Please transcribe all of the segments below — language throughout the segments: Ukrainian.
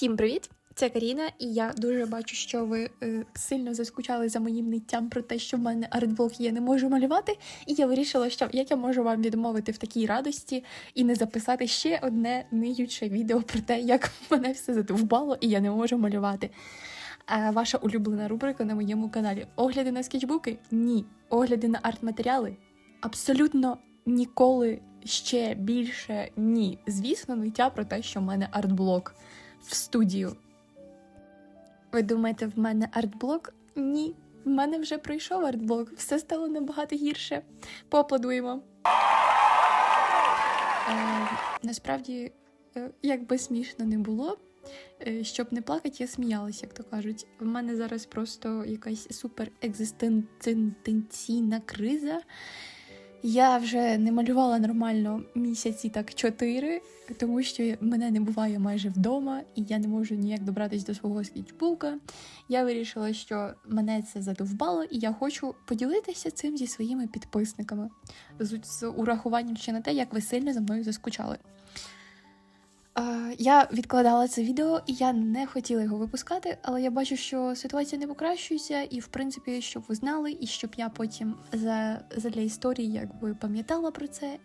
Всім привіт! Це Каріна, і я дуже бачу, що ви е, сильно заскучали за моїм ниттям про те, що в мене артблок я не можу малювати. І я вирішила, що як я можу вам відмовити в такій радості і не записати ще одне ниюче відео про те, як мене все задовбало і я не можу малювати. А ваша улюблена рубрика на моєму каналі. Огляди на скетчбуки? Ні. Огляди на арт-матеріали? Абсолютно ніколи ще більше ні. Звісно, ниття про те, що в мене артблок в студію. Ви думаєте, в мене артблок? Ні. В мене вже пройшов артблок, все стало набагато гірше. Поаплодуємо. Е, насправді, е, як би смішно не було, е, щоб не плакати, я сміялась, як то кажуть. В мене зараз просто якась супер екзистенційна криза. Я вже не малювала нормально місяці так чотири, тому що мене не буває майже вдома, і я не можу ніяк добратися до свого скетчбука. Я вирішила, що мене це задовбало, і я хочу поділитися цим зі своїми підписниками з, урахуванням ще на те, як ви сильно за мною заскучали. Я відкладала це відео, і я не хотіла його випускати, але я бачу, що ситуація не покращується, і в принципі, щоб ви знали, і щоб я потім за, для історії якби пам'ятала про це.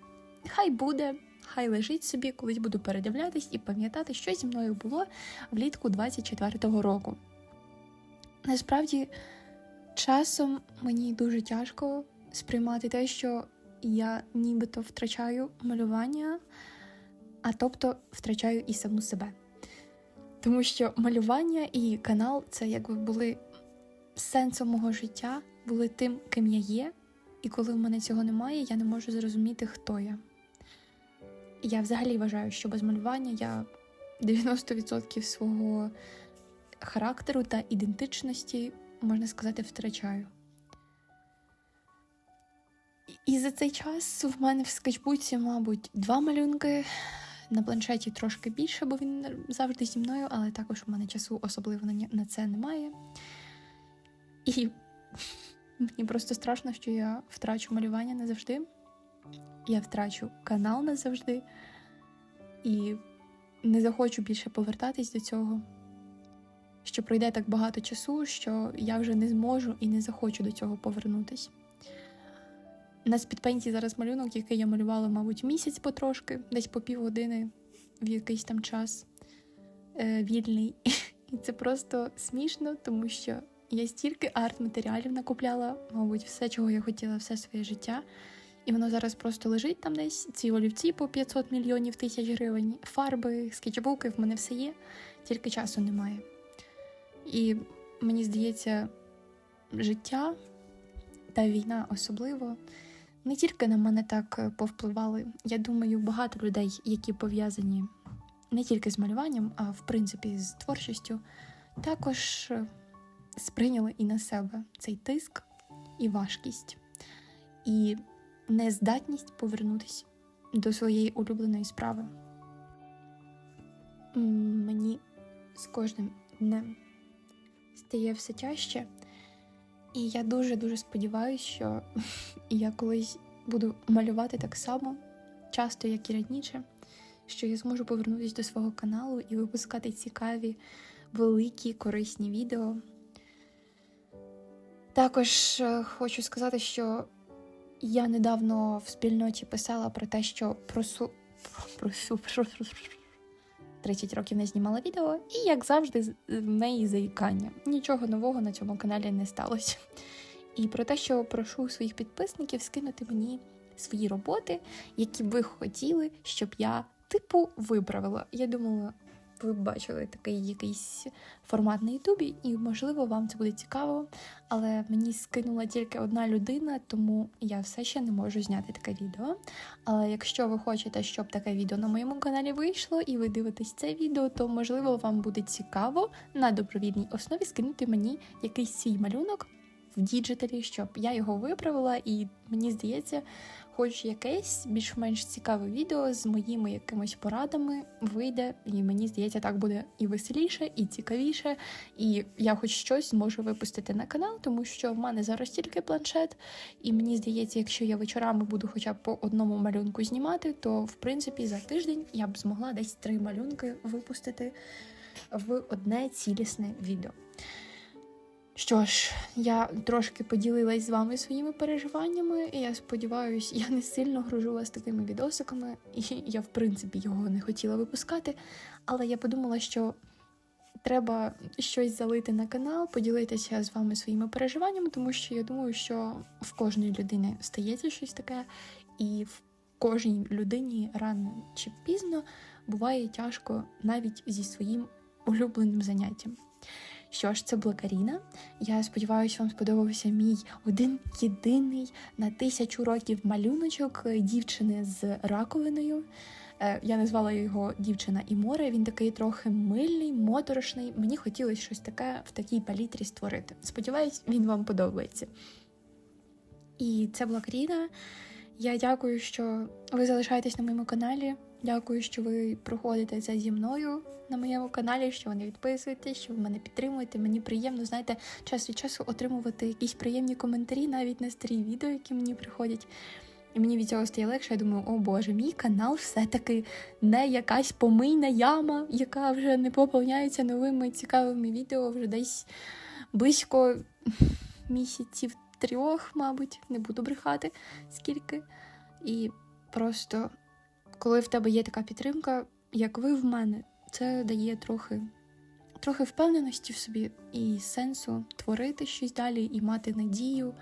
Хай буде, хай лежить собі, колись буду передивлятись і пам'ятати, що зі мною було влітку 24-го року. Насправді, часом мені дуже тяжко сприймати те, що я нібито втрачаю малювання а тобто втрачаю і саму себе. Тому що малювання і канал це якби були сенсом мого життя, були тим, ким я є, і коли в мене цього немає, я не можу зрозуміти, хто я. Я взагалі вважаю, що без малювання я 90% свого характеру та ідентичності, можна сказати, втрачаю. І за цей час в мене в скетчбуці, мабуть, два малюнки. На планшеті трошки більше, бо він завжди зі мною, але також у мене часу особливо на це немає. І мені просто страшно, що я втрачу малювання назавжди. Я втрачу канал назавжди і не захочу більше повертатись до цього. Що пройде так багато часу, що я вже не зможу і не захочу до цього повернутись. Під пенсі зараз малюнок, який я малювала, мабуть, місяць потрошки, десь по півгодини в якийсь там час е, вільний. І це просто смішно, тому що я стільки арт-матеріалів накупляла, мабуть, все, чого я хотіла, все своє життя. І воно зараз просто лежить там десь. Ці олівці по 500 мільйонів тисяч гривень, фарби, скетчбуки, в мене все є, тільки часу немає. І мені здається, життя та війна особливо не тільки на мене так е, повпливали. Я думаю, багато людей, які пов'язані не тільки з малюванням, а в принципі з творчістю, також е, сприйняли і на себе цей тиск і важкість, і нездатність повернутися до своєї улюбленої справи. Мені з кожним днем стає все тяжче. І я дуже-дуже сподіваюся, що я колись буду малювати так само, часто, як і раніше, що я зможу повернутися до свого каналу і випускати цікаві, великі, корисні відео. Також е, хочу сказати, що я недавно в спільноті писала про те, що просу. просу. 30 років не знімала відео, і, як завжди, в неї заїкання. Нічого нового на цьому каналі не сталося. І про те, що прошу своїх підписників скинути мені свої роботи, які ви хотіли, щоб я типу виправила. Я думала, ви бачили такий якийсь формат на Ютубі, і, можливо, вам це буде цікаво. Але мені скинула тільки одна людина, тому я все ще не можу зняти таке відео. Але якщо ви хочете, щоб таке відео на моєму каналі вийшло, і ви дивитесь це відео, то можливо вам буде цікаво на добровільній основі скинути мені якийсь свій малюнок в діджиталі, щоб я його виправила, і мені здається, хоч якесь більш-менш цікаве відео з моїми якимись порадами вийде, і мені здається, так буде і веселіше, і цікавіше. І я хоч щось зможу випустити на канал, тому що в мене зараз тільки планшет, і мені здається, якщо я вечорами буду хоча б по одному малюнку знімати, то в принципі за тиждень я б змогла десь три малюнки випустити. в одне цілісне відео. Що ж, я трошки поділилась з вами своїми переживаннями, і я сподіваюся, я не сильно гружу вас такими відосиками, і я, в принципі, його не хотіла випускати. Але я подумала, що треба щось залити на канал, поділитися з вами своїми переживаннями, тому що я думаю, що в кожної людини стається щось таке, і в кожній людині рано чи пізно буває тяжко навіть зі своїм улюбленим заняттям. Що ж, це була Каріна. Я сподіваюся, вам сподобався мій один єдиний на тисячу років малюночок е, дівчини з раковиною. Е, Я назвала його дівчина і море. Він такий трохи мильний, моторошний. Мені хотілося щось таке в такій палітрі створити. Сподіваюсь, він вам подобається. І це була Каріна. Я дякую, що ви залишаєтесь на моєму каналі. Дякую, що ви проходите це зі мною на моєму каналі, що ви не відписуєтесь, що ви мене підтримуєте. Мені приємно, знаєте, час від часу отримувати якісь приємні коментарі, навіть на старі відео, які мені приходять. І мені від цього стає легше. Я думаю, о Боже, мій канал все-таки не якась помийна яма, яка вже не поповняється новими цікавими відео вже десь близько місяців трьох, мабуть, не буду брехати скільки. І просто коли в тебе є така підтримка, як ви в мене, це дає трохи, трохи впевненості в собі і сенсу творити щось далі і мати надію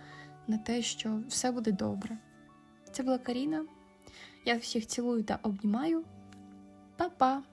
на те, що все буде добре. Це була Каріна. Я всіх цілую та обнімаю. Па-па!